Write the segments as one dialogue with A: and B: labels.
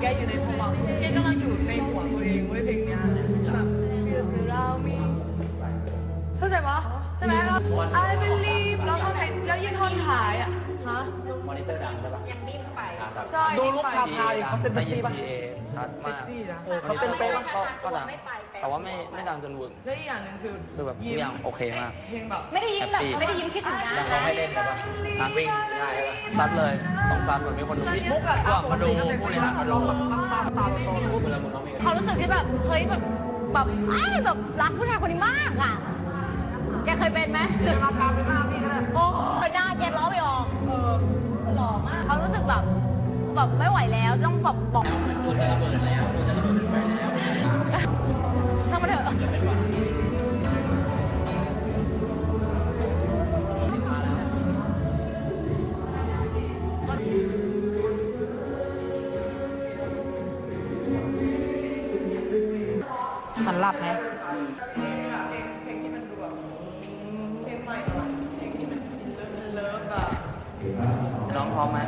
A: แกอยู่ในหัวแกกำลังอยู่ในหัวตัวเองเว้ยเพลงเนี้ยแบบ Feel surround me เข้าใจปะ ใช่ไหมเรา I believe แล้วก็เพลงแล้วยืนท่อนท้ายอะฮะ
B: มอนิเตอร์ดังใช่ปะ
C: ยังนิ่มไป
B: ครับแบบ
A: ใช่
D: ดูลูกค้า พดิเขาเป็น
B: ได้ยิน
D: PA ปะ
B: PA ชัด
A: เซ็
B: มากก
A: ซี่นะ
D: เออเขาเป็นเป๊ะปะ
B: ก็ก็ดังแต่ว่าไม่ไม่ดังจนหวึง
A: แล้วอีกอย่างหนึ่งคือ
B: คือแบบทุกอย่างโอเคมาก
A: เพลงแบบ
C: ไม่ได้ยิ้มแบบ
B: แฮปปี้
C: ไม่ได้ยิ้มคิดถึงนะ
B: แล้วเขาให้เล่นแบบว่าอะวิ่งได้ปะซัดเลยต้องซัดเหมือนมีคนดูพี่
D: มุกอะ
B: ก็มาดูผู้บริหารมาดู
D: ตาตาตาโต
B: พูดไปแล้วมึงน้องมี
C: เขารู้สึกที่แบบ เฮ้ยแบบแบบอ้าวแบบรักผู้ชายคนนี้มากอะแกเคยเป็นไหม
D: เดี๋ยวเราตามไปหน้าพี่ก็ได้
C: โอ้ยหน้าแกล้อไม่ออกเออหล่อมากเขารู้สึกแบบแบบไม่ไหวแล้วต้องแบบบอก
B: ตัวจะระเบิดแล้วตัวจะระเบิดไปแล้ว
C: ช่างมาเถอะ
D: มันหลับไหม
B: ร้อมไหม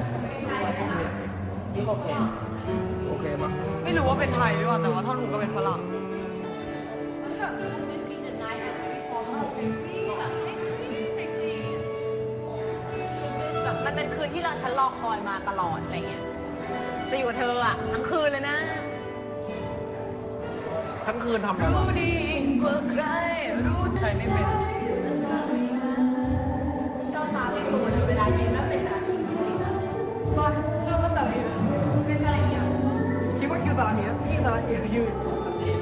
B: นี่โอเค โอเคมั้ง
A: ไม่รู้ว่าเป็นไทยหรือเปล่า แต่ว่าท่อนหูก็เป็นฝรั่ง
C: แบบมันเป็นคืนที่เราฉันรอคอยมาตลอดอะไรเงี้ย จะอยู่กับเธออะทั้งคืนเลยนะ
D: ทั้งคืนทำอะไรวะ
A: รู้ดียิ่งกว่าใครรู้ใช่ไม่เป็น
C: ระ
A: นี้พี่สาระนี้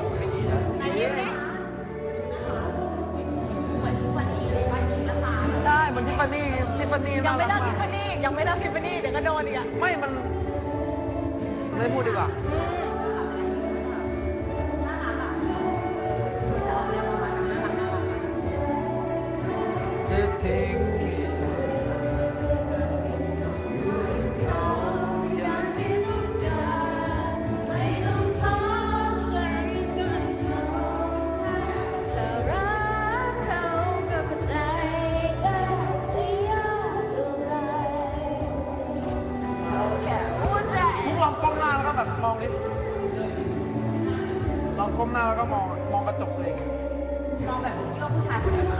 A: ยืน
C: ได้เหมือน
D: ทิฟฟานี่ทิฟฟานี่
C: ยังไม่เลิกทิฟฟานี่ยังไม่เลิกทิฟฟานี่เดี๋ยวก็โดนอีกอะ
D: ไม่มันไม่พูดดีกว่าจะทิ้ง
C: ก้
D: มหน้าแล้วก็มองมองกระจกเลย
C: มองแบบคิดว่าผู้ชายคนนี้มา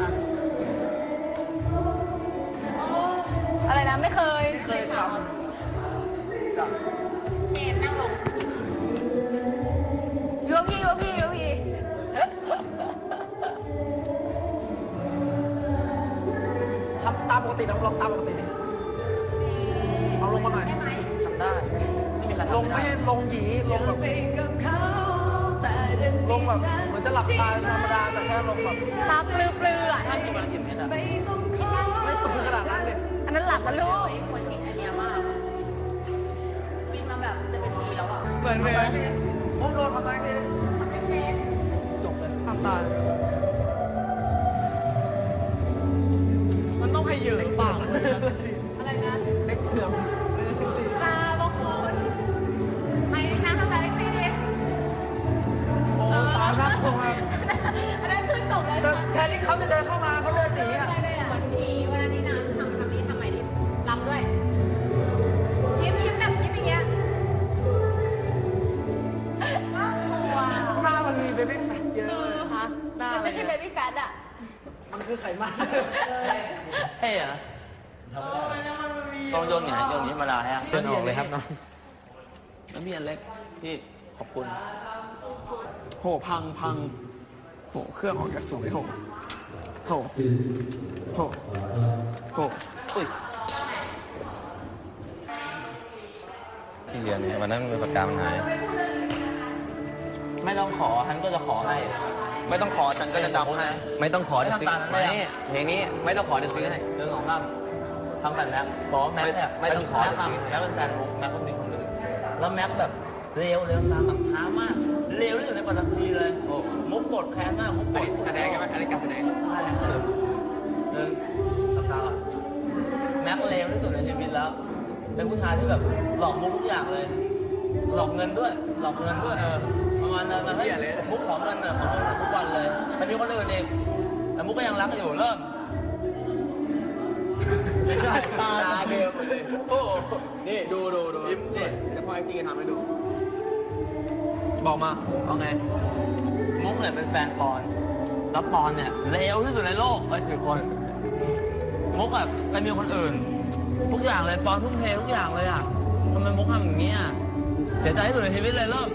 C: อะไรนะไม่เคย
D: เคยทำกับ
C: เอ็มนั่งลงยูพี่ยูพี่ยูพี่
D: ทำตามปกติลองลองตามปกติดิเอาลงมาหน่อย
C: ได้ไหม
B: ทำได้ไม่มีใคร
D: ล
B: ทำ
D: ง
B: ไม่
D: ไม่
B: ได้
D: ใช่ลงหยีลงแบบ
A: แบ
D: บเหมือนจะหลับตาธรรมดาแต่แค่ลงแบบ
C: ตาปลือปลืออะ
B: ถ้ามีวันกินเพชรอะ
A: ไม่ต้องขอ
D: ไม่สุดขนาดนั้นเลย
C: อันนั้นหลับกันลูกควรเห็นอันเนี้ยมากกินมาแบบจะเป็นปีแล้วอะ
A: เหมือนเหมือน
D: ผมโดนทำได้แค่นี้
C: มันเป็นเพชร
D: จบเลย
A: ทำตามันต้องให้เยอะปากเลยนะสิ
C: อะไรนะ
D: เซ็กเสื่อม
C: บบี้
D: แฟตเยอะ
C: เออฮะมันไม่ใช่เบบี้แฟตอะ
D: มันคือไขมัน
B: เท่อะต้องโยนอย่างโยนนี้ธรรมดาฮะเดินออกเลยครับน้องแล้วพี่อันเล็กพี่ขอบคุณ
D: โหพังพังโหเครื่องออกจากสวยโหโหโหโห
B: อุ้ยที่เรียนเนี่ยวันนั้นมีปากกามันหาย ไม่ต้องขอฉันก็จะขอให้ ไม่ต้องขอฉันก็จะจำให้
E: ไม่ต้องขอเดี๋ยวซื้อ
B: ไม่ทำตามนั้นเลยอะ
E: ไม่เพลงนี้ไม่ต้องขอเดี๋ยวซื้อให้
B: เรื่องของเราทำแบบแม็กบอกว่าแม็กเนี่ย
E: ไม่ต้องขอ
B: แม็ก
E: เดี๋ยวซื้อให้
B: แม็กเป็นแฟนมุกแม็กก็มีคนอื่นแล้วแม็กแบบเร็วเร็วซ้ำแบบช้ามากเร็วที่สุดในปัตตภีเลยโอ้มุกกดแค้นมากมุกก
E: อัน
B: ด
E: นี้แสดงกันไหมอันนี้การแสดง
B: ใช่ครับหนึ่งสำตาก่อนแม็กเร็วที่สุดในชีวิตแล้ว เป็นผู้ชายที่แบบหลอกมุกทุกอย่างเลย หลอกเงินด้วย หลอกเงินด้วยเออ ประมาณนั้นมันให้มุกของเงินน่ะของเงินทุกวันเลยแต่มีคนอื่นเองแต่มุกก็ยังรักอยู่เริ่มไม่ใช่
E: ตาเดิมเลย
B: โอ้
E: นี่ดูดูดูนี่เดี๋ยวพ่อไอ้พี่ทำให้ดู
F: บอกมาเอาไง
B: มุกเนี่ยเป็นแฟนปอนแล้วปอนเนี่ยเลวที่สุดในโลกไอ้ยคือคนมุกแบบไปมีคนอื่น ทุกอย่างเลยปอนทุ่มเททุกอย่างเลยอะทำไมมุกทำอย่างนี้อะเสียใจที่สุดในชีวิตเลยเลิก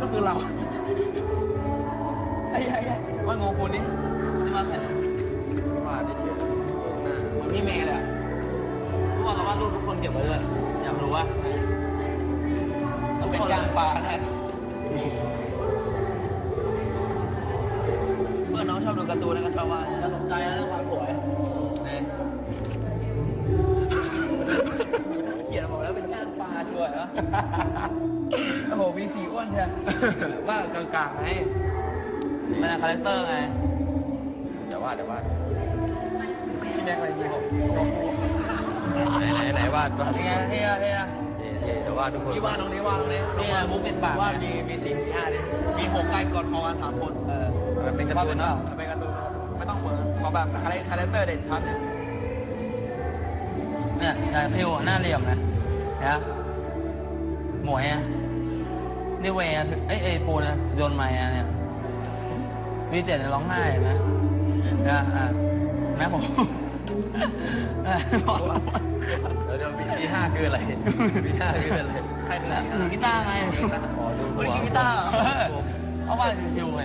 F: ก็คื
B: อเรา
F: ไอ้ไอ้ไอ้ว่างงคุณนี่
B: ที่มาแผ่
F: ว่าได้เชื่อโอ้หน้า
B: เหมือนพี่เมย์เลยอะทุกวันเราว่ารูปทุกคนเก็บไว้ด้วยอยากรู้ว่า
F: ต้องเป็นยางปลาแน่
B: เมื่อน้องชอบดูการ์ตูนแล้วก็ชอบว่าแล้วสนใจแล้วเรื่องความสวยเนี่ยเขียนบอกแล้วเป็นย่างปลาช่วยเหรอ
F: ว่า
B: กลางๆไงเป็นคาแรคเตอร์ไง
E: เดี๋ยววาดเดี๋ยววาด
F: พี่แม็กอะไรดีผม
E: ไหนไหนไหนวาดวา
B: เป็นไงเฮียเฮีย
E: เดี๋ยววาดทุกคน
F: พี่ว่าตรงนี้ว่าตรงนี้
B: เนี่ยมุกเป็นปาก
F: ว่ามีมีสี่มีห้าดิมีหกใกล้กอดคอกันสามคน
B: เออ
E: มันเป็นการ์ตูนเนาะ
F: เป็นการ์ตูนไม่ต้องเหมือนเขาแบบคาแรคเตอร์เด่นชัดเนี่ย
B: เนี่ยอย่างพิวอหน้าเหลี่ยมนะนะหมวยอะ นี่เวย์อะเอ้ยเอ้ยปูนะโยนไม้อะเนี่ยวีเจ็ดเนี่ยร้องไห้เห็นไหมนะอะแม่ผม
E: เดี๋ยวเดี๋ยวปีห้าคืออะไรปีห้าคืออะไร
B: ใครเป็นถือกีตาร์ไง
E: ขอดู
B: ไม่ได้กีตาร์เอาว่าชิวๆไง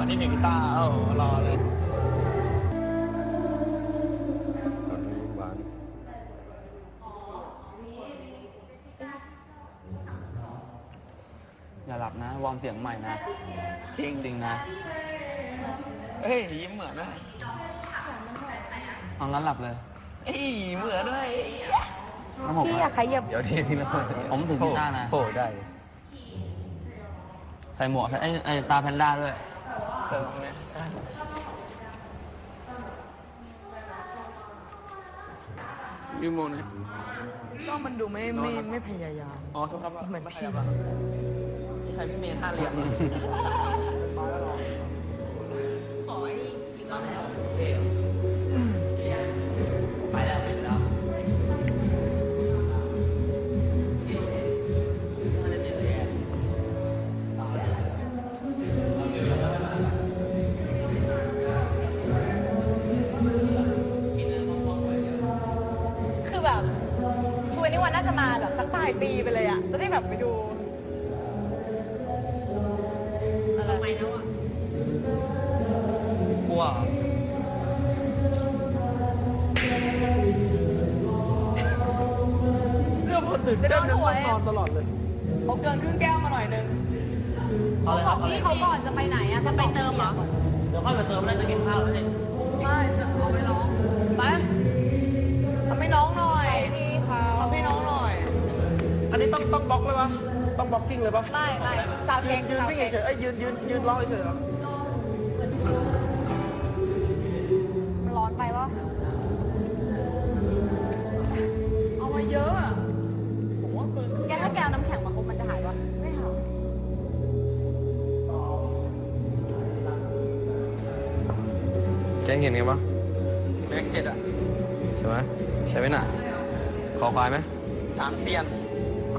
F: อกันนี่หนี่มีกีตาร์โอ้โหหล่อเลย
E: ก่อนดูหวาน
B: อย่าหลับนะ วอร์มเสียงใหม่นะ จริงจริงนะ
F: เฮ้ย ยิ้มเหมือนนะ
B: เอางั้นหลับเลย
F: เอ้ยเหมือนด้วย
C: พี่อยากขยับ
E: เดี๋ยวทีนี้เรา
B: ผมถือกีตาร์นะ
E: โอ้ได้
B: ใส่หมวกใส่ไอ้ไอ้ตาแพนด้าด้วย
F: เติมเนี่ยยืมโมงหนะ
A: ก็มันดูไม่ไม่ไม่พยายาม
F: อ๋อโทษครับ
A: เหมือน
F: ไม่
A: พี่
F: ขยับอะ
B: ใครพี่เมย์ห้าเหลี่ยม
C: ชวนนี่วันน่าจะมาแบบสักปลายปีไปเลยอะ จะได้แบบไปดูอะไรไม่แล้วอะ
B: กลัว
F: เรื่องคนตื่นเต้นเรื่องนอนตลอดเลย
A: ผมเกินครึ่งแก้วมาหน่อยนึง
B: เอาเลยครับเอาเลย
C: พี่เขาก่อนจะไปไหนอะจะไปเติมเหรอ
B: เดี๋ยวค่อยไปเติมแล้วจะกินข้าวแล้วนี่
A: ไม่จะเอาไปน้องไปทำให้น้องหน่อย นนี้
F: ต้องต้องบล็อกเลยปะต้องบล็อกกิ้งเลยปะ
C: ไม่ไม่ซาวเช็ค
F: ยืน
C: ซาว
F: วิ่ง
C: เช็ค
F: เฉยๆเอ้ยยืนยืนยืนร้องเฉยๆเหรอ
C: มันร้อนไปวะ
A: เอามาเยอะอะผมว่าเกิน
C: แกถ้าแกเอาน้ำแข็งมาคบมันจะหายปะ
A: ไม่หา
E: แกงเห็นกันปะ
F: เลขเจ็ดอะ
E: ใช่ไหมใช่ไหมน่ะคอควายไหม
F: สามเซียน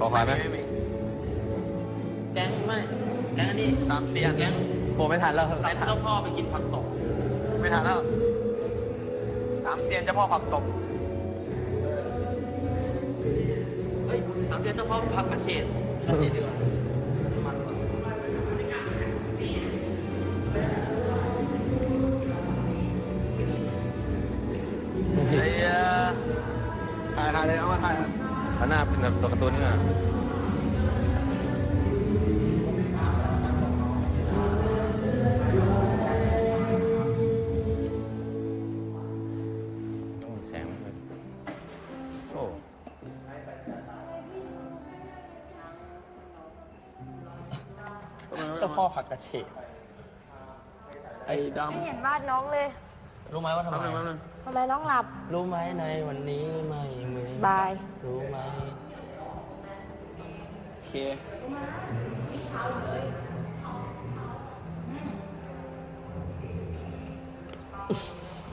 E: คอควายไหม
B: แก๊งไม่แก๊งอันนี้
F: สามเซียน
B: แก๊ง
F: โอ้ไม่ทันแล้ว
B: ใส่เจ้าพ่อไปกินผักตบ
F: ไม่ทันแล้วสามเซียนเจ้าพ่อผักตบ
B: เฮ้ยถามเจ้าพ่อผักกระเฉดกระเฉดดีกว่า
E: ข้างหน้าเป็นแบบตัวการ์ตูนนี่แสงมันโอ้
B: เจ้าพ่อผักกระเฉด
D: ไอ้ดำ
C: ไม่เห็นวาดน้องเลย
B: รู้ไหมว่าทำไม
C: ทำไมน้องหลับ
B: รู้ไหมในวันนี้ไม่
C: บาย
B: รู้ไหม
D: โอเค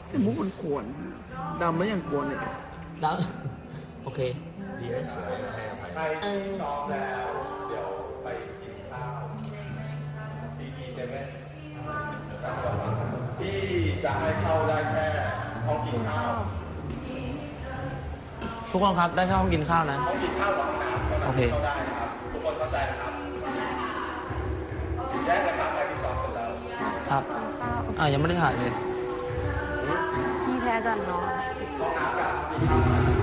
D: ไอ้มุกมันกวนดำไม่ยังกวนเลย
B: ดังโอเค ดีไหม
G: ไปซ้อมแล้ว เดี๋ยวไปกินข้าวซีดีเซเว่นที่จะให้เข้าได้แค่ห้องกินข้าว
B: ทุกคนครับได้เข้าห้องกินข้าวนะ
G: ห้องกินข้าวกับห้องน้ำเท่านั้น
B: โอเค
G: ที่เข้าได้นะครับทุกคนเข้าใจนะครับแยกนะครับไปที่ซ้อมเสร็จแล้ว
B: ครับอ่ายังไม่ได้ถ่ายเลย
C: พี่แพ้จันน้อง
G: ห้องน้ำกับกินข้าว